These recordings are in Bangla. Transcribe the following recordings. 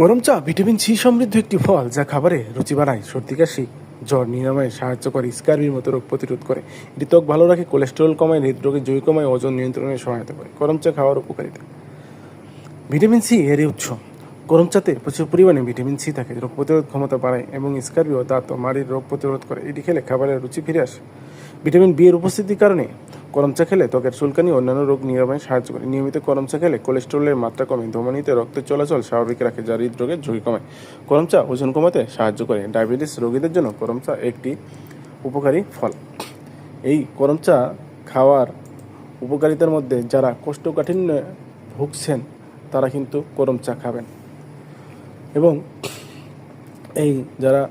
গরম চা, ভিটামিন সি সমৃদ্ধ একটি ফল যা খাবারে রুচি বাড়ায় সর্দি, কাশি, জ্বর নিরাময়ে সাহায্য করে স্কার্বির মতো রোগ প্রতিরোধ করে। এটি ত্বক ভালো রাখে, কোলেস্টেরল কমায়, হৃদরোগের জয় কমায়, ওজন নিয়ন্ত্রণে সহায়তা করে। গরম চা খাওয়ার উপকারিতা। ভিটামিন সি এরই উৎস। গরম চাতে প্রচুর পরিমাণে ভিটামিন সি থাকে, রোগ প্রতিরোধ ক্ষমতা বাড়ায় এবং স্কার্বি ও দাঁত ও মাড়ির রোগ প্রতিরোধ করে। এটি খেলে খাবারের রুচি ফিরে আসে। ভিটামিন বি এর উপস্থিতির কারণে গরম চা খেলে ত্বকের চুলকানি অন্যান্য রোগ নিরাময়ে সাহায্য করে। নিয়মিত গরম চা খেলে কোলেস্টেরলের মাত্রা কমে। ধমনীতে রক্তের চলাচল স্বাভাবিক রাখে, যা হৃদরোগের ঝুঁকি কমায়। গরম চা ওজন কমাতে সাহায্য করে। ডায়াবেটিস রোগীদের জন্য গরম চা একটি উপকারী ফল। এই গরম চা খাওয়ার উপকারিতার মধ্যে যারা কোষ্ঠকাঠিন্যে ভুগছেন, তারা কিন্তু গরম চা খাবেন। এবং এই যারা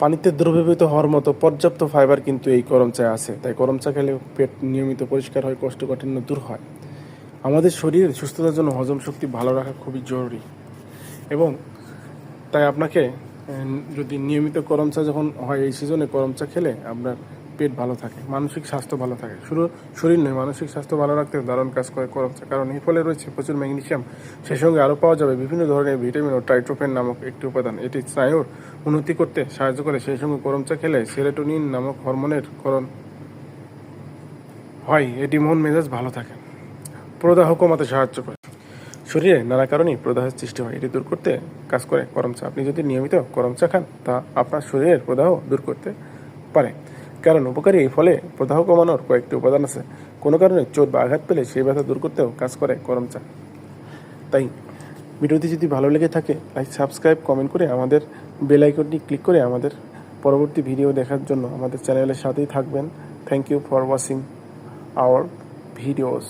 পানিতে দ্রবীভূত হওয়ার মতো পর্যাপ্ত ফাইবার কিন্তু এই করম চায় আছে। তাই করম চা খেলে পেট নিয়মিত পরিষ্কার হয় কষ্টকাঠিন্য দূর হয়। আমাদের শরীর সুস্থতার জন্য হজম শক্তি ভালো রাখা খুবই জরুরি। এবং তাই আপনাকে যদি নিয়মিত করম চা যখন হয় এই সিজনে করম চা খেলে আপনার পেট ভালো থাকে, মানসিক স্বাস্থ্য ভালো থাকে। শুধু শরীর নয়, মানসিক স্বাস্থ্য ভালো রাখতে দারুণ কাজ করে চা কারণ এই ফলে রয়েছে প্রচুর ম্যাগনেশিয়াম, সেই সঙ্গে আরও পাওয়া যাবে বিভিন্ন ধরনের ভিটামিন ও ট্রাইট্রোফেন নামক একটি উপাদান। এটি স্নায়ুর উন্নতি করতে সাহায্য করে, সেই সঙ্গে গরম চা খেলে সেরেটোনিন নামক হরমোনের করণ হয়। এটি মন মেজাজ ভালো থাকে, প্রদাহ কমাতে সাহায্য করে। শরীরে নানা কারণেই প্রদাহের সৃষ্টি হয়, এটি দূর করতে কাজ করে গরম চা। আপনি যদি নিয়মিত গরম চা খান, তা আপনার শরীরের প্রদাহ দূর করতে পারে। কারণ উপকারী এই ফলে প্রদাহ কমানোর কয়েকটি উপাদান আছে। কোনো কারণে চোট বা আঘাত পেলে সেই ব্যথা দূর করতেও কাজ করে গরম চা। তাই ভিডিওটি যদি ভালো লেগে থাকে লাইক সাবস্ক্রাইব, কমেন্ট করে আমাদের বেল আইকনটি ক্লিক করে আমাদের পরবর্তী ভিডিও দেখার জন্য আমাদের চ্যানেলের সাথেই থাকবেন। Thank you for watching our videos